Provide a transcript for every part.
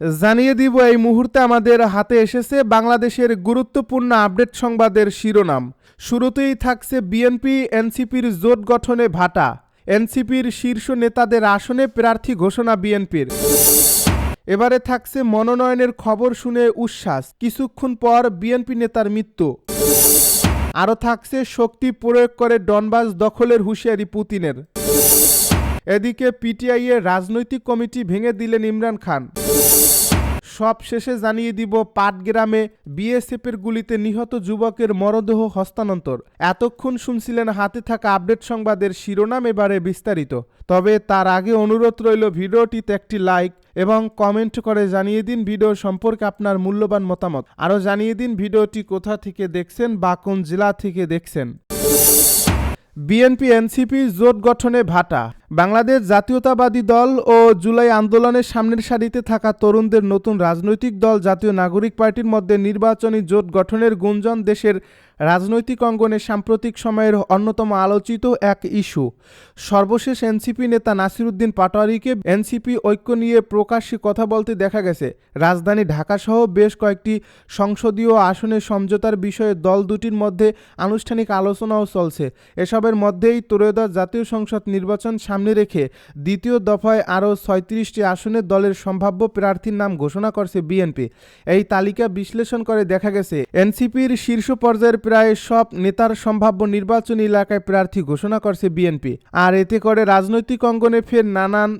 জানিয়ে দিব, এই মুহূর্তে আমাদের হাতে এসেছে বাংলাদেশের গুরুত্বপূর্ণ আপডেট সংবাদের শিরোনাম। শুরুতেই থাকছে বিএনপি, এনসিপির জোট গঠনে ভাটা। এনসিপির শীর্ষ নেতাদের আসনে প্রার্থী ঘোষণা বিএনপির। এবারে থাকছে মনোনয়নের খবর শুনে উচ্ছ্বাস। কিছুক্ষণ পর বিএনপি নেতার মৃত্যু। আরও থাকছে শক্তি প্রয়োগ করে ডনবাস দখলের হুঁশিয়ারি পুতিনের। এদিকে পিটিআই এর রাজনৈতিক কমিটি ভেঙে দিলেন ইমরান খান। সব শেষে জানিয়ে দিব, পাটগ্রামে বিএসএফের গুলিতে নিহত যুবকের মরদেহ হস্তান্তর। এতক্ষণ শুনছিলেন হাতে থাকা আপডেট সংবাদের শিরোনাম এবারে বিস্তারিত। তবে তার আগে অনুরোধ রইল ভিডিওটিতে একটি লাইক এবং কমেন্ট করে জানিয়ে দিন ভিডিও সম্পর্কে আপনার মূল্যবান মতামত। আরও জানিয়ে দিন ভিডিওটি কোথা থেকে দেখছেন বা কোন জেলা থেকে দেখছেন। বিএনপি, এনসিপি জোট গঠনে ভাটা। বাংলাদেশ জাতীয়তাবাদী দল ও জুলাই আন্দোলনের সামনের সারিতে থাকা তরুণদের নতুন রাজনৈতিক দল জাতীয় নাগরিক পার্টির মধ্যে নির্বাচনী জোট গঠনের গুঞ্জন দেশের রাজনৈতিক অঙ্গনে সাম্প্রতিক সময়ের অন্যতম আলোচিত এক ইস্যু। সর্বশেষ এনসিপি নেতা নাসিরুদ্দিন পাটোয়ারিকে এনসিপি ঐক্য নিয়ে প্রকাশ্যে কথা বলতে দেখা গেছে। রাজধানী ঢাকাসহ বেশ কয়েকটি সংসদীয় আসনে সমঝোতার বিষয়ে দল দুটির মধ্যে আনুষ্ঠানিক আলোচনাও চলছে। এসবের মধ্যেই ত্রয়োদশ জাতীয় সংসদ নির্বাচন সামনে রেখে দ্বিতীয় দফায় আরও ছয়ত্রিশটি আসনে দলের সম্ভাব্য প্রার্থীর নাম ঘোষণা করছে বিএনপি। এই তালিকা বিশ্লেষণ করে দেখা গেছে, এনসিপির শীর্ষ পর্যায়ের প্রায় সব নেতার সম্ভাব্য নির্বাচনী এলাকায় প্রার্থী ঘোষণা করছে বিএনপি। আর এতে করে রাজনৈতিক অঙ্গনে ফের নানান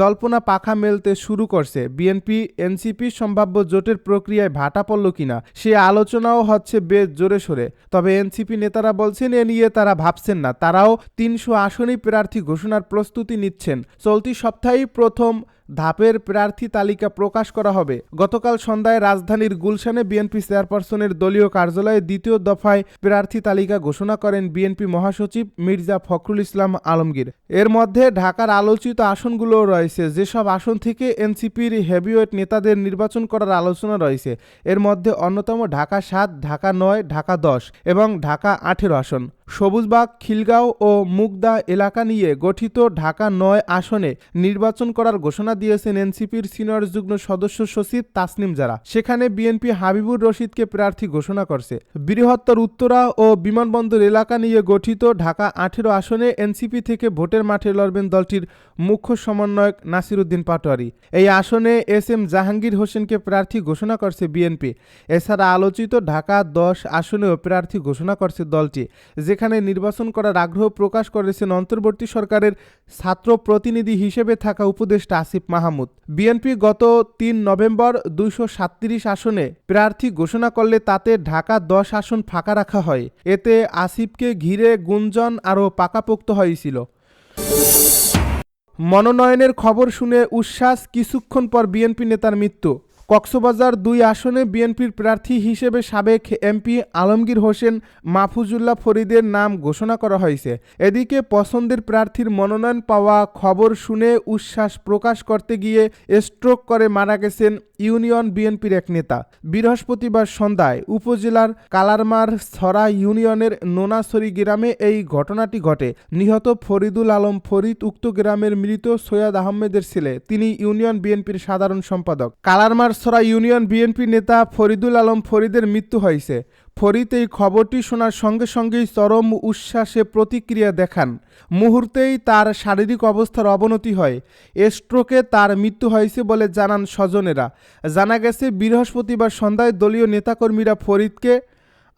জল্পনা পাখা মেলতে শুরু করছে। বিএনপি এনসিপির সম্ভাব্য জোটের প্রক্রিয়ায় ভাটা পড়ল কিনা, সে আলোচনাও হচ্ছে বেশ জোরে সোরে। তবে এনসিপি নেতারা বলছেন, এ নিয়ে তারা ভাবছেন না। তারাও তিনশো আসনেই প্রার্থী ঘোষণার প্রস্তুতি নিচ্ছেন। চলতি সপ্তাহেই প্রথম ধাপের প্রার্থী তালিকা প্রকাশ করা হবে। গতকাল সন্ধ্যায় রাজধানীর গুলশানে বিএনপি চেয়ারপারসনের দলীয় কার্যালয়ে দ্বিতীয় দফায় প্রার্থী তালিকা ঘোষণা করেন বিএনপি মহাসচিব মির্জা ফখরুল ইসলাম আলমগীর। এর মধ্যে ঢাকার আলোচিত আসনগুলো রয়েছে। যেসব আসন থেকে এনসিপির হেভিওয়েট নেতাদের নির্বাচন করার আলোচনা রয়েছে। এর মধ্যে অন্যতম ঢাকা সাত, ঢাকা নয়, ঢাকা দশ এবং ঢাকা আঠেরো আসন। সবুজবাগ, খিলগাঁও ও মুগদা এলাকা নিয়ে গঠিত ঢাকা নয় আসনে নির্বাচন করার ঘোষণা দিয়েছেন এনসিপির সিনিয়র যুগ্ম সদস্য সচিব তাসনিম জারা। সেখানে বিএনপি হাবিবুর রশিদকে প্রার্থী ঘোষণা করছে। বৃহত্তর উত্তরা ও বিমানবন্দর এলাকা নিয়ে গঠিত ঢাকা আঠেরো আসনে এনসিপি থেকে ভোটের মাঠে লড়বেন দলটির মুখ্য সমন্বয়ক নাসিরুদ্দিন পাটোয়ারি। এই আসনে এস এম জাহাঙ্গীর হোসেনকে প্রার্থী ঘোষণা করছে বিএনপি। এছাড়া আলোচিত ঢাকা দশ আসনেও প্রার্থী ঘোষণা করছে দলটি, যেখানে নির্বাচন করার আগ্রহ প্রকাশ করেছেন অন্তর্বর্তী সরকারের ছাত্র প্রতিনিধি হিসেবে থাকা উপদেষ্টা আসিফ মাহমুদ। বিএনপি গত তিন নভেম্বর দুইশো আসনে প্রার্থী ঘোষণা করলে তাতে ঢাকা দশ আসন ফাঁকা রাখা হয়। এতে আসিফকে ঘিরে গুঞ্জন আরও পাকাপোক্ত হয়েছিল। মনোনয়নের খবর শুনে উচ্ছ্বাস কিছুক্ষণ পর বিএনপি নেতার মৃত্যু। কক্সবাজার দুই আসনে বিএনপির প্রার্থী হিসেবে সাবেক এমপি আলমগীর হোসেন মাহফুজুল্লাহ ফরিদের নাম ঘোষণা করা হয়েছে। এদিকে পছন্দের প্রার্থীর মনোনয়ন পাওয়া খবর শুনে উচ্ছ্বাস প্রকাশ করতে গিয়ে স্ট্রোক করে মারা গেছেন ইউনিয়ন বিএনপির এক নেতা। বৃহস্পতিবার সন্ধ্যায় উপজেলার কালারমার ছড়া ইউনিয়নের নোনাছড়ি গ্রামে এই ঘটনাটি ঘটে। নিহত ফরিদুল আলম ফরিদ উক্ত গ্রামের মৃত সৈয়দ আহমেদের ছেলে। তিনি ইউনিয়ন বিএনপির সাধারণ সম্পাদক। কালারমার ছড়া ইউনিয়ন বিএনপি নেতা ফরিদুল আলম ফরিদের মৃত্যু হয়েছে। ফরিদ এই খবরটি শোনার সঙ্গে সঙ্গেই চরম উচ্ছ্বাসে প্রতিক্রিয়া দেখান। মুহূর্তেই তার শারীরিক অবস্থার অবনতি হয়। স্ট্রোকে তার মৃত্যু হয়েছে বলে জানান স্বজনেরা। জানা গেছে, বৃহস্পতিবার সন্ধ্যায় দলীয় নেতাকর্মীরা ফরিদকে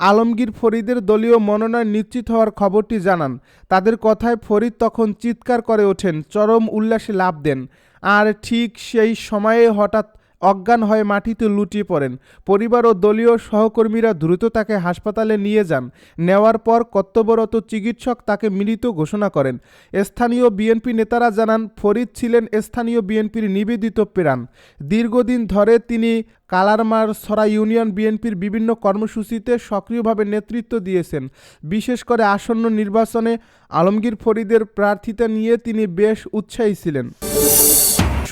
আলমগীর ফরিদের দলীয় মনোনয়ন নিশ্চিত হওয়ার খবরটি জানান। তাদের কথায় ফরিদ তখন চিৎকার করে ওঠেন, চরম উল্লাসে লাভ দেন। আর ঠিক সেই সময়ে হঠাৎ অজ্ঞান হয়ে মাটিতে লুটিয়ে পড়েন। পরিবার ও দলীয় সহকর্মীরা দ্রুত তাকে হাসপাতালে নিয়ে যান। নেওয়ার পর কর্তব্যরত চিকিৎসক তাকে মৃত ঘোষণা করেন। স্থানীয় বিএনপি নেতারা জানান, ফরিদ ছিলেন স্থানীয় বিএনপির নিবেদিত প্রাণ। দীর্ঘদিন ধরে তিনি কালারমার সরা ইউনিয়ন বিএনপির বিভিন্ন কর্মসূচিতে সক্রিয়ভাবে নেতৃত্ব দিয়েছেন। বিশেষ করে আসন্ন নির্বাচনে আলমগীর ফরিদের প্রার্থিতা নিয়ে তিনি বেশ উৎসাহী ছিলেন।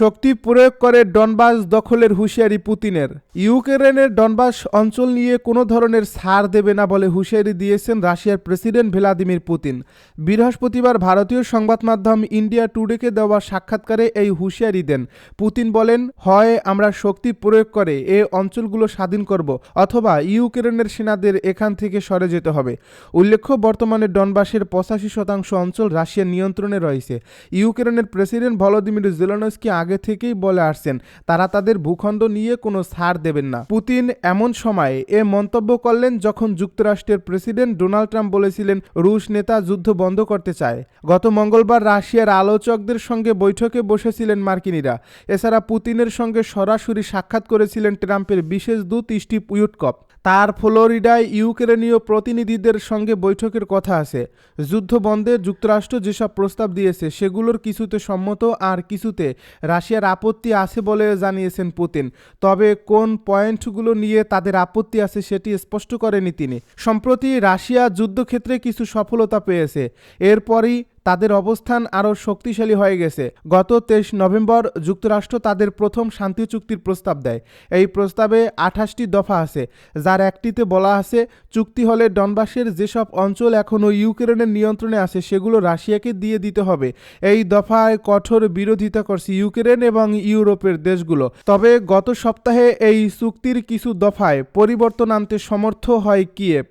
শক্তি প্রয়োগ করে ডনবাস দখলের হুঁশিয়ারি পুতিনের। ইউক্রেনের ডনবাস অঞ্চল নিয়ে কোনো ধরনের ছাড় দেবে না বলে হুঁশিয়ারি দিয়েছেন রাশিয়ার প্রেসিডেন্ট ভ্লাদিমির পুতিন। বৃহস্পতিবার ভারতীয় সংবাদ মাধ্যম ইন্ডিয়া টুডেকে দেওয়া সাক্ষাৎকারে এই হুঁশিয়ারি দেন। পুতিন বলেন, হয়, আমরা শক্তি প্রয়োগ করে এ অঞ্চলগুলো স্বাধীন করব, অথবা ইউক্রেনের সেনাদের এখান থেকে সরে যেতে হবে। উল্লেখ্য, বর্তমানে ডনবাসের পঁচাশি শতাংশ অঞ্চল রাশিয়ার নিয়ন্ত্রণে রয়েছে। ইউক্রেনের প্রেসিডেন্ট ভলোদিমির জেলেনস্কি আগে থেকেই বলে আসছেন, তারা তাদের ভূখণ্ড নিয়ে কোনো ছাড় দেবেন না। পুতিন এমন সময়ে এ মন্তব্য করলেন যখন যুক্তরাষ্ট্রের প্রেসিডেন্ট ডোনাল্ড ট্রাম্প বলেছিলেন, রুশ নেতা যুদ্ধ বন্ধ করতে চায়। গত মঙ্গলবার রাশিয়ার আলোচকদের সঙ্গে বৈঠকে বসেছিলেন মার্কিনীরা। এছাড়া পুতিনের সঙ্গে সরাসরি সাক্ষাৎ করেছিলেন ট্রাম্পের বিশেষ দূত স্টিভ উইটকপ তার ফ্লোরিডায় ইউক্রেনীয় প্রতিনিধিদের সঙ্গে বৈঠকের কথা আছে। যুদ্ধ বন্ধে যুক্তরাষ্ট্র যেসব প্রস্তাব দিয়েছে, সেগুলোর কিছুতে সম্মত আর কিছুতে রাশিয়ার আপত্তি আছে বলে জানিয়েছেন পুতিন। তবে কোন পয়েন্টগুলো নিয়ে তাদের আপত্তি আছে সেটি স্পষ্ট করেনি তিনি। সম্প্রতি রাশিয়া যুদ্ধক্ষেত্রে কিছু সফলতা পেয়েছে। এরপরই তাদের অবস্থান আরও শক্তিশালী হয়ে গেছে। গত তেইশ নভেম্বর যুক্তরাষ্ট্র তাদের প্রথম শান্তি চুক্তির প্রস্তাব দেয়। এই প্রস্তাবে আঠাশটি দফা আছে, যার একটিতে বলা আছে, চুক্তি হলে ডনবাসের যেসব অঞ্চল এখনও ইউক্রেনের নিয়ন্ত্রণে আছে, সেগুলো রাশিয়াকে দিয়ে দিতে হবে। এই দফায় কঠোর বিরোধিতা করছে ইউক্রেন এবং ইউরোপের দেশগুলো। তবে গত সপ্তাহে এই চুক্তির কিছু দফায় পরিবর্তন আনতে সমর্থ হয় কিয়েভ।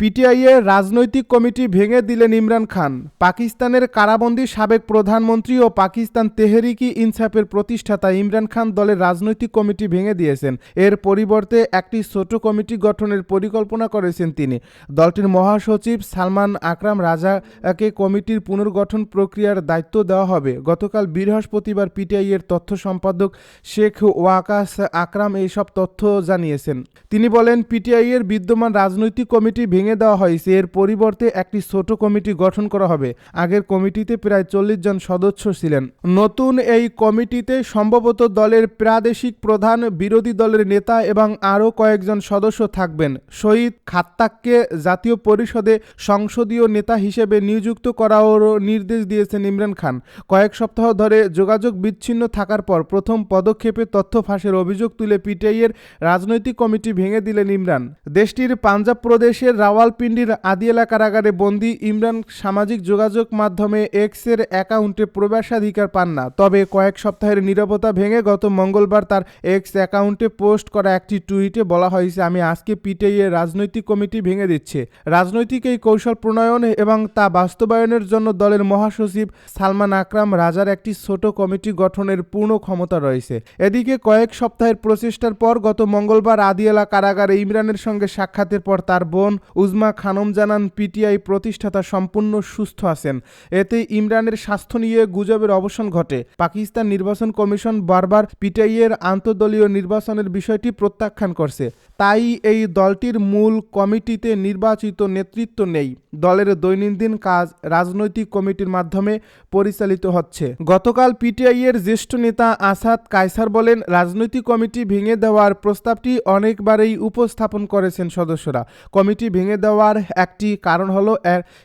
পিটিআইয়ের রাজনৈতিক কমিটি ভেঙে দিলেন ইমরান খান। পাকিস্তানের কারাবন্দী সাবেক প্রধানমন্ত্রী ও পাকিস্তান তেহরিকি ইনসাফের প্রতিষ্ঠাতা ইমরান খান দলের রাজনৈতিক কমিটি ভেঙে দিয়েছেন। এর পরিবর্তে একটি ছোট কমিটি গঠনের পরিকল্পনা করেছেন তিনি। দলটির মহাসচিব সালমান আকরাম রাজাকে কমিটির পুনর্গঠন প্রক্রিয়ার দায়িত্ব দেওয়া হবে। গতকাল বৃহস্পতিবার পিটিআইয়ের তথ্য সম্পাদক শেখ ওয়াকাস আকরাম এইসব তথ্য জানিয়েছেন। তিনি বলেন, পিটিআইয়ের বিদ্যমান রাজনৈতিক কমিটি ভেঙে ভেঙে দেওয়া হয়েছে এর পরিবর্তে একটি ছোট কমিটি গঠন করা হবে। আগের কমিটিতে প্রায় চল্লিশ জন সদস্য ছিলেন। নতুন এই কমিটিতে সম্ভবত দলের প্রাদেশিক প্রধান, বিরোধী দলের নেতা এবং আরও কয়েকজন সদস্য থাকবেন। শহীদ খাত্তাককে জাতীয় পরিষদে সংসদীয় নেতা হিসেবে নিযুক্ত করারও নির্দেশ দিয়েছেন ইমরান খান। কয়েক সপ্তাহ ধরে যোগাযোগ বিচ্ছিন্ন থাকার পর প্রথম পদক্ষেপে তথ্য ফাঁসের অভিযোগ তুলে পিটিআইয়ের রাজনৈতিক কমিটি ভেঙে দিলেন ইমরান। দেশটির পাঞ্জাব প্রদেশের রাওয়া রাওয়ালপিন্ডির আদিয়ালা কারাগারে বন্দি ইমরান সামাজিক যোগাযোগ মাধ্যমে এক্সের অ্যাকাউন্টে প্রবেশাধিকার পান না। তবে কয়েক সপ্তাহের নিরবতা ভেঙে গত মঙ্গলবার তার এক্স অ্যাকাউন্টে পোস্ট করা একটি টুইটে বলা হয়েছে, আমি আজকে পিটিআইয়ে রাজনৈতিক কমিটি ভেঙে দিচ্ছে। রাজনৈতিক এই কৌশল প্রণয়ন এবং তা বাস্তবায়নের জন্য দলের মহাসচিব সালমান আকরাম রাজার একটি ছোট কমিটি গঠনের পূর্ণ ক্ষমতা রয়েছে। এদিকে কয়েক সপ্তাহের প্রচেষ্টার পর গত মঙ্গলবার আদিয়ালা কারাগারে ইমরানের সঙ্গে সাক্ষাতের পর তার বোন উজমা খানম জানান, পিটিআই প্রতিষ্ঠাতা সম্পূর্ণ সুস্থ আছেন। এতে ইমরানের স্বাস্থ্য নিয়ে গুজবের অবসান ঘটে। পাকিস্তান নির্বাচন কমিশন বারবার পিটিআইয়ের আন্তদলীয় নির্বাচনের বিষয়টি প্রত্যাখ্যান করছে। তাই এই দলটির মূল কমিটিতে নির্বাচিত নেতৃত্ব নেই। দলের দৈনন্দিন কাজ রাজনৈতিক কমিটির মাধ্যমে পরিচালিত হচ্ছে। গতকাল পিটিআইয়ের জ্যেষ্ঠ নেতা আসাদ কায়সার বলেন, রাজনৈতিক কমিটি ভেঙে দেওয়ার প্রস্তাবটি অনেকবারই উপস্থাপন করেছেন সদস্যরা। কমিটি ভেঙে দেওয়ার একটি কারণ হলো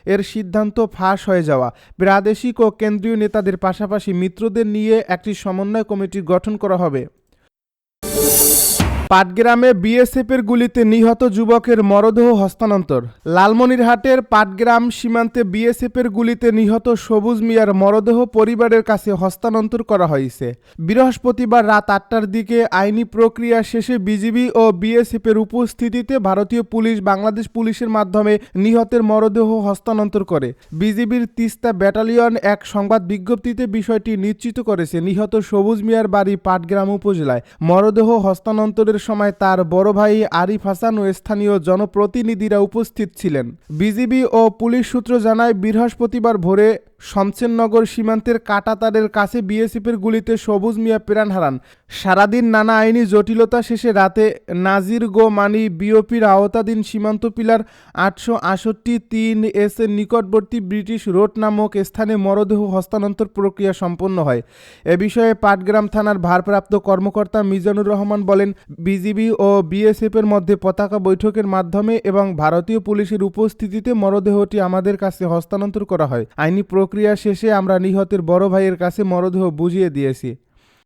এর সিদ্ধান্ত ফাঁস হয়ে যাওয়া। প্রাদেশিক ও কেন্দ্রীয় নেতাদের পাশাপাশি মিত্রদের নিয়ে একটি সমন্বয় কমিটি গঠন করা হবে। পাটগ্রামে বিএসএফের গুলিতে নিহত যুবকের মরদেহ হস্তান্তর। লালমনিরহাটের পাটগ্রাম সীমান্তে বিএসএফের গুলিতে নিহত সবুজ মিয়ার মরদেহ পরিবারের কাছে হস্তান্তর করা হয়েছে। বৃহস্পতিবার রাত আটটার দিকে আইনি প্রক্রিয়া শেষে বিজিবি ও বিএসএফের উপস্থিতিতে ভারতীয় পুলিশ বাংলাদেশ পুলিশের মাধ্যমে নিহতের মরদেহ হস্তান্তর করে। বিজিবির তিস্তা ব্যাটালিয়ন এক সংবাদ বিজ্ঞপ্তিতে বিষয়টি নিশ্চিত করেছে, নিহত সবুজ মিয়ার বাড়ি পাটগ্রাম উপজেলায়। মরদেহ হস্তান্তরের সময় তার বড় ভাই আরিফ হাসান ও স্থানীয় জনপ্রতিনিধিরা উপস্থিত ছিলেন। বিজিবি ও পুলিশ সূত্র জানায়, বৃহস্পতিবার ভোরে শমসেননগর সীমান্তের কাটাতারের কাছে বিএসএফের গুলিতে সবুজ মিয়া প্রাণ হারান। সারাদিন নানা আইনি জটিলতা শেষে রাতে নাজির গো মানি বিওপির আওতাধীন সীমান্ত পিলার আটশো আষট্টি তিন এস এর নিকটবর্তী ব্রিটিশ রোড নামক স্থানে মরদেহ হস্তান্তর প্রক্রিয়া সম্পন্ন হয়। এ বিষয়ে পাটগ্রাম থানার ভারপ্রাপ্ত কর্মকর্তা মিজানুর রহমান বলেন বিজিবি ও বিএসএফের মধ্যে পতাকা বৈঠকের মাধ্যমে এবং ভারতীয় পুলিশের উপস্থিতিতে মরদেহটি আমাদের কাছে হস্তান্তর করা হয়। আইনি প্রক্রিয়া শেষে আমরা নিহতের বড় ভাইয়ের কাছে মরদেহ বুঝিয়ে দিয়েছি।